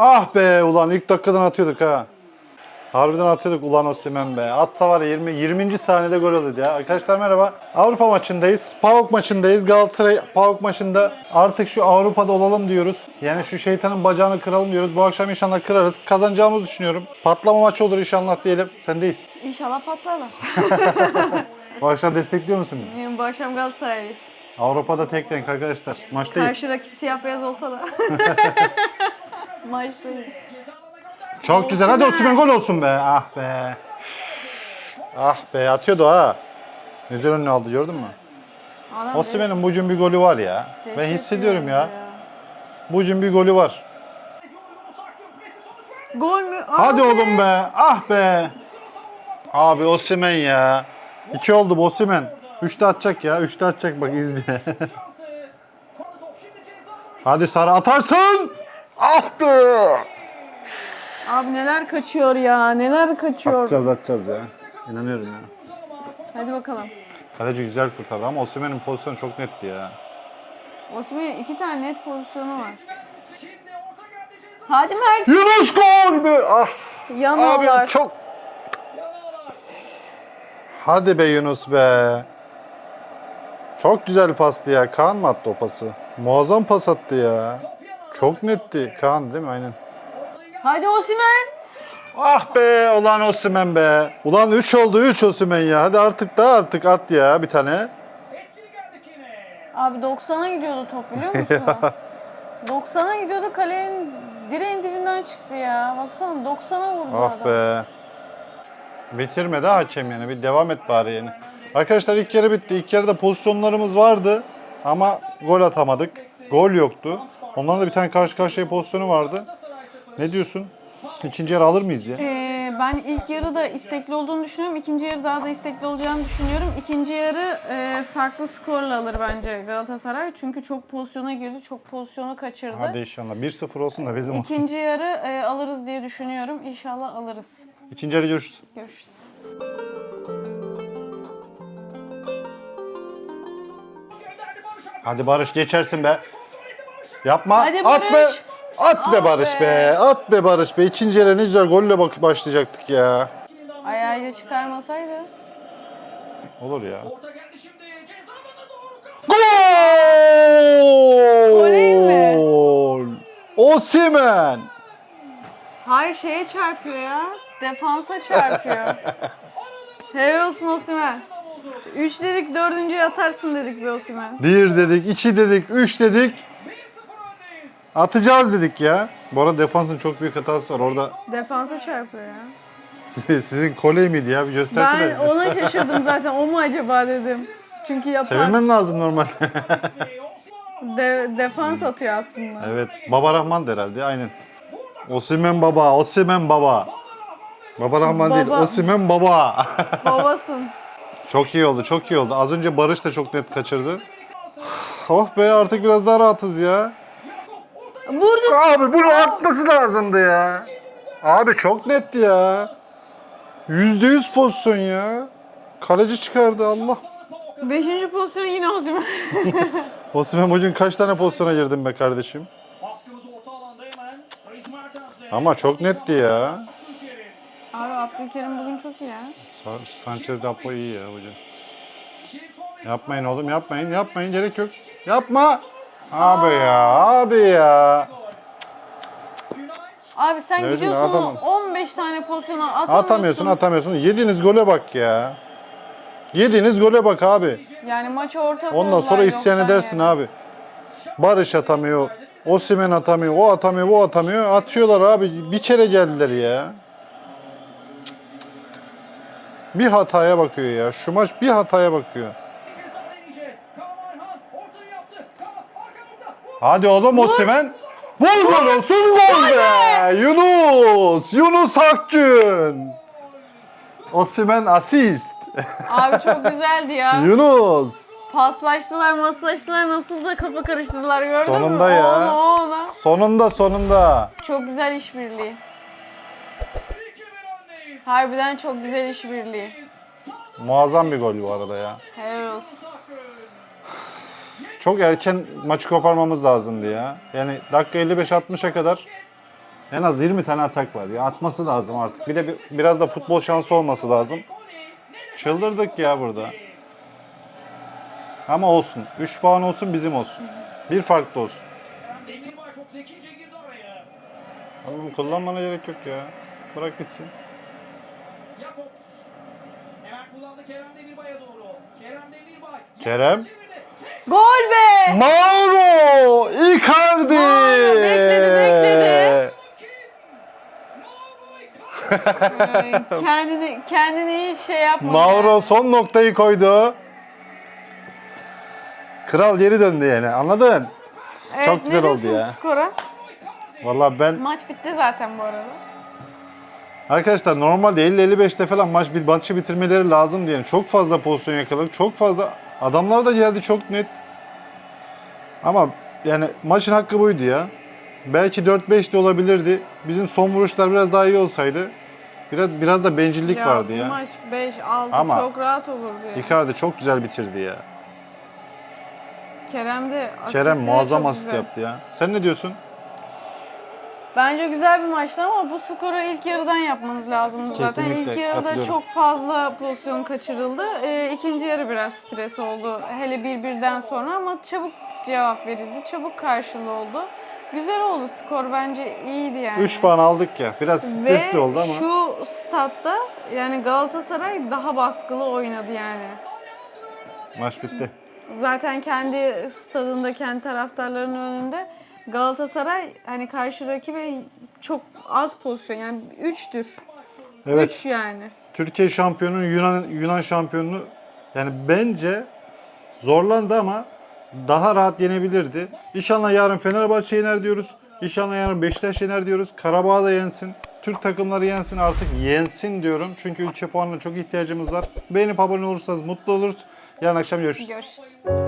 Ah be ulan ilk dakikadan atıyorduk ha. Harbiden atıyorduk ulan Osimhen be. Atsa var ya 20, 20. saniyede gol oluyordu ya. Arkadaşlar merhaba. Avrupa maçındayız. PAOK maçındayız. Galatasaray PAOK maçında artık şu Avrupa'da olalım diyoruz. Yani şu şeytanın bacağını kıralım diyoruz. Bu akşam inşallah kırarız. Kazanacağımızı düşünüyorum. Patlama maçı olur inşallah diyelim. Sendeyiz. İnşallah patlarlar. Bu akşam destekliyor musun bizi? Bu akşam Galatasaraylıyız. Avrupa'da tek renk arkadaşlar. Maçtayız. Karşı rakip siyah beyaz olsa da. Maçtayız. Çok güzel. Hadi Osimhen gol olsun be. Ah be. Ah be atıyordu ha. Ne güzel önüne aldı gördün mü? Adam Osimhen'in bugün bir golü var ya. direkt Ben hissediyorum ya. oyuncu Bugün bir golü var. Gol mü? Aa, Hadi oğlum be. Ah be. Abi Osimhen ya. İki oldu bu Osimhen. Üçte atacak ya. Üçte atacak bak izle. Hadi Sara atarsın. Ah be. Abi neler kaçıyor ya. Neler kaçıyor. Atacağız atacağız ya. İnanıyorum ya. Hadi bakalım. Kaleci güzel kurtardı ama Osimhen'in pozisyonu çok netti ya. Osman'ın iki tane net pozisyonu var. Hadi Mert. Yunus gol be. Ah. Yanıyorlar. Abi çok... Hadi be Yunus be. Çok güzel pastı ya. Kaan mı attı o pası? Muazzam pas attı ya. Çok netti. Kaan değil mi? Aynen. Hadi Osimhen. Ah be ulan Osimhen be. Ulan 3 oldu 3 Osimhen ya. Hadi artık da artık at ya bir tane. Abi 90'a gidiyordu top biliyor musun? 90'a gidiyordu kalenin direğin dibinden çıktı ya. Baksana 90'a vurdu Ah adam. be. Bitirmedi hakem yani. Bir devam et bari yani. Arkadaşlar ilk yarı bitti. İlk yarıda pozisyonlarımız vardı. Ama gol atamadık. Gol yoktu. Onların da bir tane karşı karşıya pozisyonu vardı. Ne diyorsun? İkinci yarı alır mıyız ya? Ee, ben ilk yarıda istekli olduğunu düşünüyorum. İkinci yarı daha da istekli olacağını düşünüyorum. İkinci yarı e, farklı skorla alır bence Galatasaray. Çünkü çok pozisyona girdi, çok pozisyonu kaçırdı. Hadi inşallah. 1-0 olsun da bizim olsun. İkinci yarı e, alırız diye düşünüyorum. İnşallah alırız. İkinci yarı görüşürüz. Görüşürüz. Hadi Barış geçersin be. Yapma. Hadi At be. Barış. At be Ah Barış be. be. At be Barış be. İkinci yarı ne güzel golle bak başlayacaktık ya. Ayağıyla çıkarmasaydı. Olur ya. Orta geldi şimdi. Ceza alanına doğru Gol! Oley? Osimhen. Hayır şeye çarpıyor ya. Defansa çarpıyor. Helal olsun Osimhen. 3 dedik, dördüncüyü atarsın dedik be Osimhen. Bir dedik, iki dedik, üç dedik. Atacağız dedik ya. Bu arada defansın çok büyük hatası var. Orada Defansa çarpıyor ya. sizin koley miydi ya? Bir göstersene. Ben ona şaşırdım zaten. O mu acaba dedim. Çünkü yapar. Sevinmen lazım normalde. De- defans atıyor aslında. evet. Baba Rahman da herhalde. Aynen. Osimhen baba, Osimhen baba. Baba Rahman değil, Baba. Osimhen baba. Babasın. çok iyi oldu, çok iyi oldu. Az önce Barış da çok net kaçırdı. Oh be artık biraz daha rahatız ya. Vurdu. Abi bunu atması lazımdı ya. Abi çok netti ya. Yüzde yüz pozisyon ya. Kaleci çıkardı Allah. Beşinci pozisyon yine Osimhen. Osimhen bugün kaç tane pozisyona girdin be kardeşim? Ama çok netti ya. Abi Abdülkerim bugün çok iyi ya. Sa- Sanchez de Apo iyi ya hocam. Yapmayın oğlum yapmayın yapmayın gerek yok. Yapma. Abi ya abi ya. Abi sen Mevzu ne? gidiyorsun Atamam. 15 tane pozisyona atamıyorsun. Atamıyorsun atamıyorsun. Yediğiniz gole bak ya. Yediğiniz gole bak abi. Yani maçı orta Ondan sonra isyan yoktan edersin yere. abi. Barış atamıyor. Osimhen atamıyor. O atamıyor, bu atamıyor. Atıyorlar abi. Bir kere geldiler ya. Bir hataya bakıyor ya. Şu maç bir hataya bakıyor. Ceza deneyeceğiz. Kaan Ayhan ortayı yaptı. Kaan arka burada. Vur. Hadi oğlum Osimhen. Vur gol olsun gol be. Yunus. Yunus Akgün. Osimhen asist. Abi çok güzeldi ya. Yunus. Paslaştılar, maslaştılar, nasıl da kafa karıştırdılar gördün mü? Sonunda ya. O ona, o ona. Sonunda sonunda. Çok güzel işbirliği. 2-1 öndeyiz. Harbiden çok güzel işbirliği. Muazzam bir gol bu arada ya. Helal olsun. Çok erken maçı koparmamız lazımdı ya. Yani dakika 55-60'a kadar En az 20 tane atak var ya. Atması lazım artık. Bir de bir, biraz da futbol şansı olması lazım. Çıldırdık ya burada. Ama olsun. 3 puan olsun bizim olsun. Bir farklı olsun. Oğlum kullanmana gerek yok ya. Bırak gitsin. Jakobs. Hemen kullandı Kerem Demirbay'a doğru. Kerem Demirbay. Kerem. Gol be! Mauro Icardi. Mauro bekledi, bekledi. Ay, kendini kendini hiç şey yapmadı. Mauro son noktayı koydu. Kral geri döndü yani. Anladın? Evet, çok güzel ne oldu diyorsun ya. skora? Vallahi ben Maç bitti zaten bu arada. arkadaşlar normalde 50-55'te falan maç bir maçı bitirmeleri lazım diye çok fazla pozisyon yakaladık. Çok fazla adamlar da geldi çok net. Ama yani maçın hakkı buydu ya. Belki 4-5 de olabilirdi. Bizim son vuruşlar biraz daha iyi olsaydı biraz biraz da bencillik vardı bu ya. maç 5-6 Ama- çok rahat olurdu ya. Icardi çok güzel bitirdi ya. Kerem de Kerem muazzam asist yaptı ya. Sen ne diyorsun? Bence güzel bir maçtı ama bu skoru ilk yarıdan yapmanız lazımdı zaten. Kesinlikle, İlk yarıda katılıyorum. çok fazla pozisyon kaçırıldı. Ee, ikinci yarı biraz stres oldu. Hele bir birden sonra ama çabuk cevap verildi. Çabuk karşılığı oldu. Güzel oldu skor bence iyiydi yani. 3 puan aldık ya. Biraz stresli Ve oldu ama. şu statta yani Galatasaray daha baskılı oynadı yani. Maç bitti. Zaten kendi stadında, kendi taraftarlarının önünde Galatasaray hani karşı rakibe çok az pozisyon yani 3'tür. Evet. 3 yani. Türkiye şampiyonu Yunan Yunan şampiyonunu yani bence zorlandı ama daha rahat yenebilirdi. İnşallah yarın Fenerbahçe yener diyoruz. İnşallah yarın Beşiktaş yener diyoruz. Karabağ da yensin. Türk takımları yensin artık yensin diyorum. Çünkü ülke puanına çok ihtiyacımız var. Beğenip abone olursanız mutlu oluruz. Yarın akşam görüşürüz. Görüşürüz.